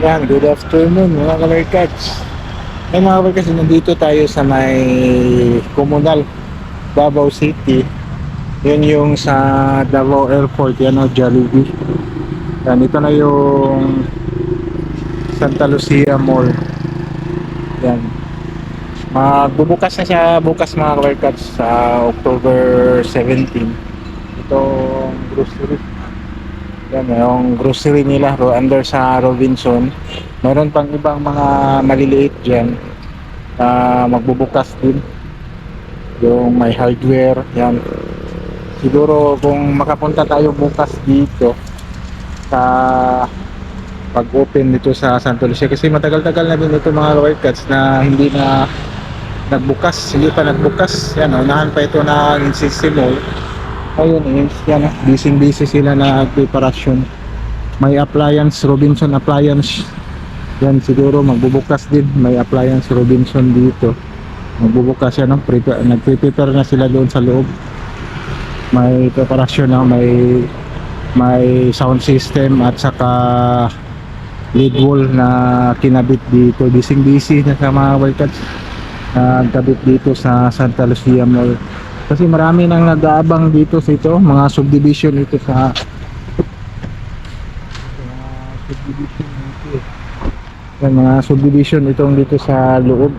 Yan, good afternoon mga kamerkats. Ay mga kamerkats, nandito tayo sa may Comunal, Davao City. Yun yung sa Davao Airport, yan o, Jollibee. Yan, ito na yung Santa Lucia Mall. Yan. Magbubukas na siya bukas mga kamerkats sa October 17. Itong grocery. Yan, yung grocery nila ro under sa Robinson. Meron pang ibang mga maliliit dyan na magbubukas din. Yung may hardware, yan. Siguro kung makapunta tayo bukas dito sa pag-open dito sa Santo Lucia kasi matagal-tagal na din ito mga workouts na hindi na nagbukas, hindi pa nagbukas. Yan, unahan pa ito ng Mall. Ayun is, yan ah, busy-busy sila na preparasyon. May appliance, Robinson appliance. Yan siguro magbubukas din. May appliance Robinson dito. Magbubukas yan, no? Prepare, na sila doon sa loob. May preparasyon na, may may sound system at saka lead wall na kinabit dito. Busy-busy na sa mga workouts. Nagkabit dito sa Santa Lucia Mall. Kasi marami nang nag-aabang dito sa ito, mga subdivision ito sa mga subdivision dito. Yan, mga subdivision itong dito sa loob.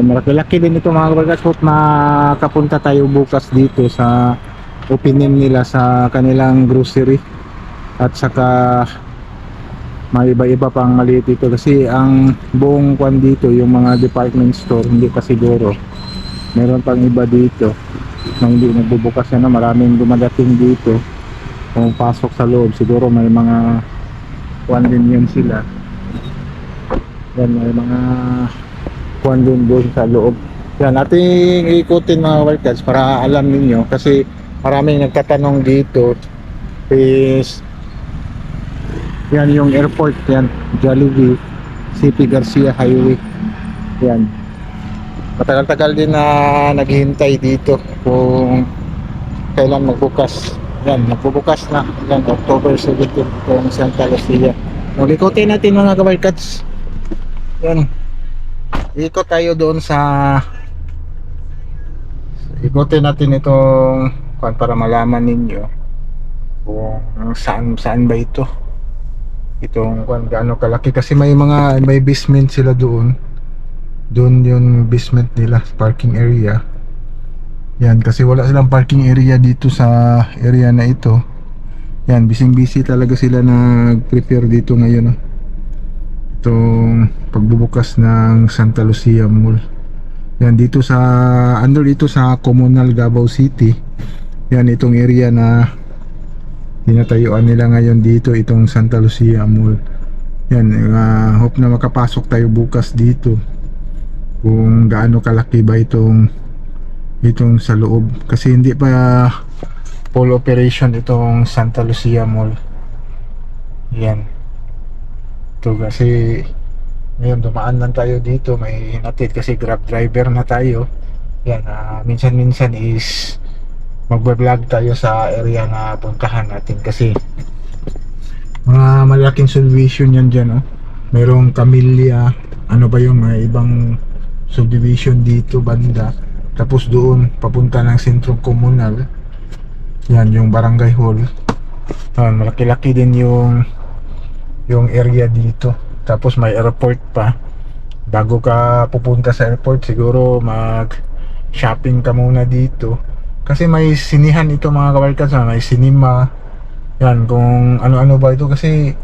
Yan, malaki-laki din ito mga kabagas kung makapunta tayo bukas dito sa opening nila sa kanilang grocery at saka may iba-iba pang maliit dito kasi ang buong kwan dito yung mga department store hindi pa siguro. Meron pang iba dito na hindi nagbubukas na maraming dumadating dito. Kung pasok sa loob siguro may mga kwan din yun sila. Yan may mga kwan din doon sa loob. Yan ating ikutin mga workers para alam ninyo kasi maraming nagtatanong dito is yan yung airport yan, Jollibee, CP Garcia Highway. Yan. Matagal-tagal din na naghihintay dito kung kailan magbukas. Yan, magbubukas na. Yan, October 17 kung Santa Lucia. Mulikotin natin mga kabarkats. Yan. Ikot tayo doon sa ikotin natin itong kung para malaman ninyo kung saan saan ba ito itong kung gaano kalaki. Kasi may mga may basement sila doon. Doon yung basement nila parking area. Yan kasi wala silang parking area dito sa area na ito. Yan bising busy talaga sila nag prepare dito ngayon oh. itong pagbubukas ng Santa Lucia Mall. Yan dito sa under dito sa Comunal Davao City. Yan itong area na tinatayuan nila ngayon dito itong Santa Lucia Mall. Yan uh, hope na makapasok tayo bukas dito. Kung gaano kalaki ba itong itong sa loob. Kasi hindi pa full operation itong Santa Lucia Mall. Yan. Ito kasi ngayon dumaan lang tayo dito. May hinatid kasi grab driver na tayo. Yan uh, minsan minsan is magbablog tayo sa area na puntahan natin kasi mga malaking subdivision yan dyan oh. merong Camellia ano ba yung mga ibang subdivision dito banda. Tapos doon papunta ng sentro komunal yan yung barangay hall. Ah, malaki-laki din yung yung area dito. Tapos may airport pa. Bago ka pupunta sa airport siguro mag shopping ka muna dito kasi may sinihan ito mga kabarkas ha? may cinema yan kung ano-ano ba ito. Kasi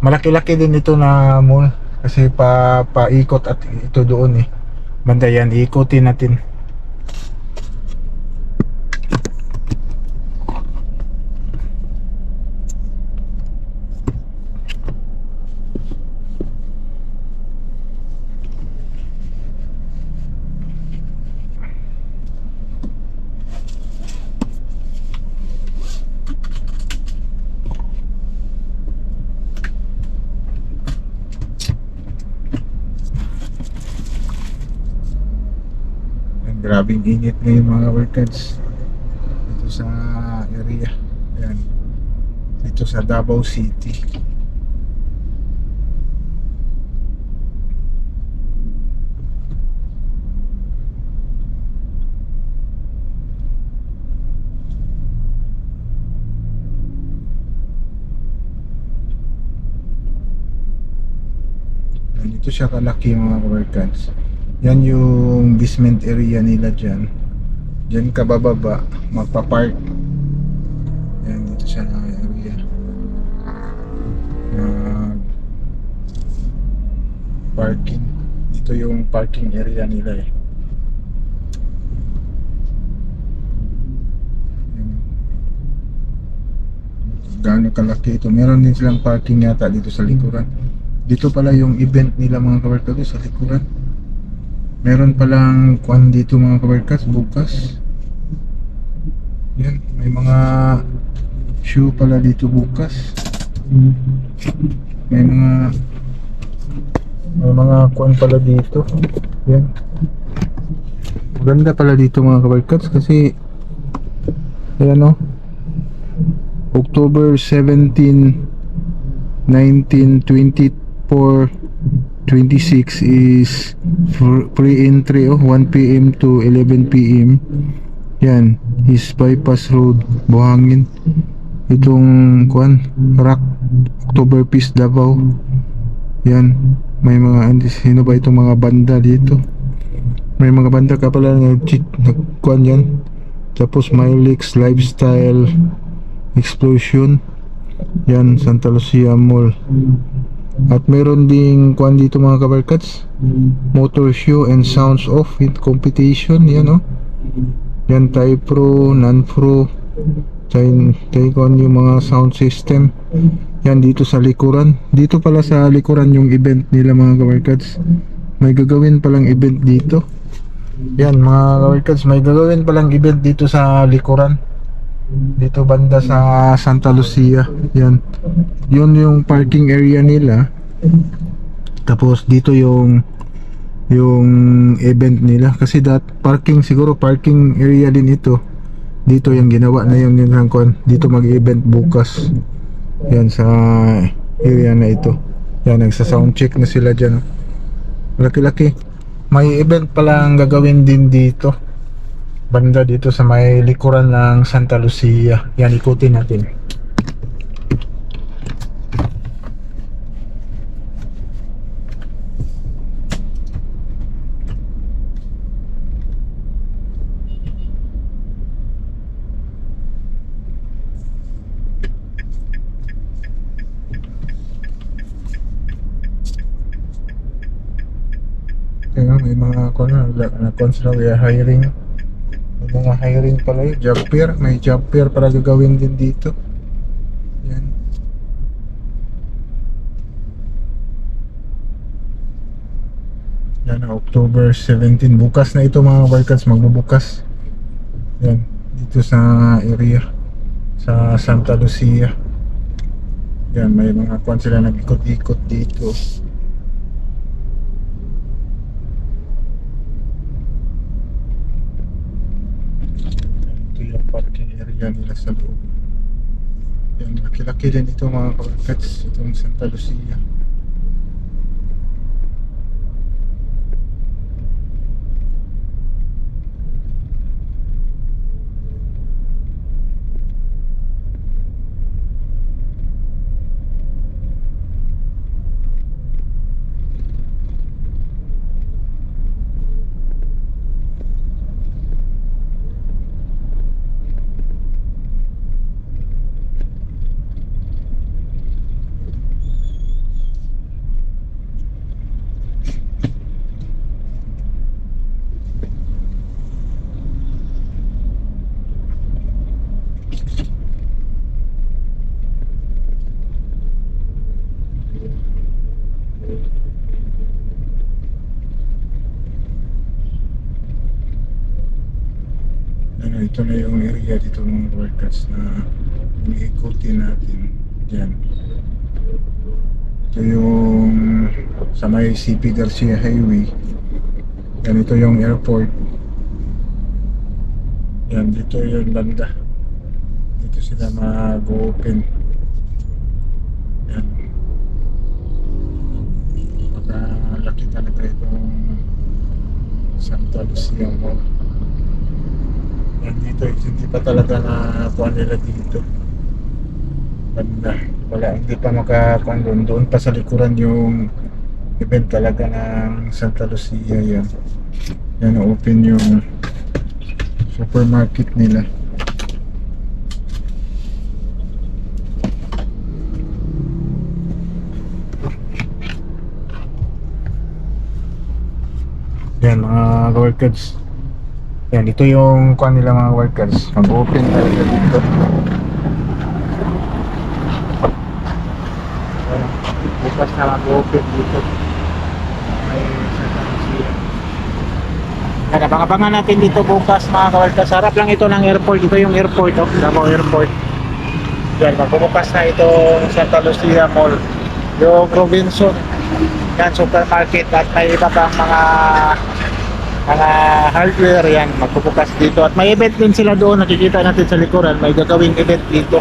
malaki-laki din ito na mall. Kasi pa paikot at ito doon eh. Banda yan ikotin natin Ang grabing init ngayon mga workers. sa area. Yan. Dito sa Davao City. Yan, Dito siya kalaki mga kabarkads. Yan yung basement area nila dyan. Dyan ka bababa, magpa-park. Yan, dito na area. Mag parking. Dito yung parking area nila eh. Gaano kalaki ito. Meron din silang parking yata dito sa likuran. Dito pala yung event nila mga kabarkados sa likuran. Meron palang kwan dito mga kabarkas bukas. Yan, may mga shoe pala dito bukas. May mga may mga kwan pala dito. Yan. Maganda pala dito mga kabarkats kasi ayan o. October 17 1924 26 is fr- free entry oh 1 p.m. to 11 p.m. Yan, is bypass road Buhangin. Itong kuan Rock October Peace Davao. Yan, may mga sino ba itong mga banda dito? May mga banda ka pala nag nagkuan yan. Tapos Milix Lifestyle Explosion. Yan, Santa Lucia Mall. At meron ding kuan dito mga kabarkats. Motor show and sounds off in competition. Yan oh. Yan Thai Pro, Non Pro. Thai, Thai kuan yung mga sound system. Yan dito sa likuran. Dito pala sa likuran yung event nila mga kabarkats. May gagawin palang event dito. Yan mga kabarkats, may gagawin palang event dito sa likuran. Dito banda sa Santa Lucia. Yan. Yun yung parking area nila. Tapos dito yung yung event nila kasi that parking siguro parking area din ito. Dito yung ginawa na yung yung. Dito mag-event bukas. Yan sa area na ito. Yan nagsa sound check na sila diyan. Laki-laki. May event pala ang gagawin din dito banda dito sa may likuran ng Santa Lucia. Yan, ikutin natin. Kaya may mga ako na, na consider we are hiring may mga hiring pala yun. Job fair. May job fair para gagawin din dito. Yan. Yan, October 17. Bukas na ito mga barkads. Magbubukas. Yan. Dito sa area. Sa Santa Lucia. Yan, may mga kwan sila nag-ikot-ikot dito. Ito yung area nila sa loob. Yan, laki-laki din ito mga kabarkats. Itong Santa Lucia. Ito na yung area dito mga workers na iniikutin natin. Yan. Ito yung sa may CP Garcia Highway. Yan, ito yung airport. Yan, dito yung banda. dito sila mag-open. Yan. Makalaki talaga itong Santa Lucia Mall. Dito, eh, hindi pa talaga na kuha nila dito. Banda. Wala, hindi pa makakuha doon. Doon pa sa likuran yung event talaga ng Santa Lucia yan. Yan, open yung supermarket nila. Yan, mga workers. Yan, ito yung kuha nila mga workers. Mag-open talaga dito. Bukas na mag-open dito. Yan, abang-abangan natin dito bukas mga kaworkers. Harap lang ito ng airport. Ito yung airport, oh. Davao Airport. Yan, magbubukas na itong Santa Lucia Mall. Yung Robinson. Yan, supermarket. At may iba pang mga mga hardware yan. Magbubukas dito. At may event din sila doon. Nakikita natin sa likuran. May gagawing event dito.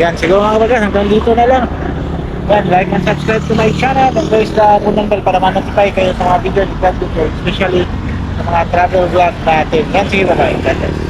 Yan, siguro mga kaworkers. Hanggang dito na lang. Yan, like and subscribe to my channel. And press the button bell para ma-notify kayo sa mga video ni God Especially sa mga travel vlog natin. Yan, sige. God bless.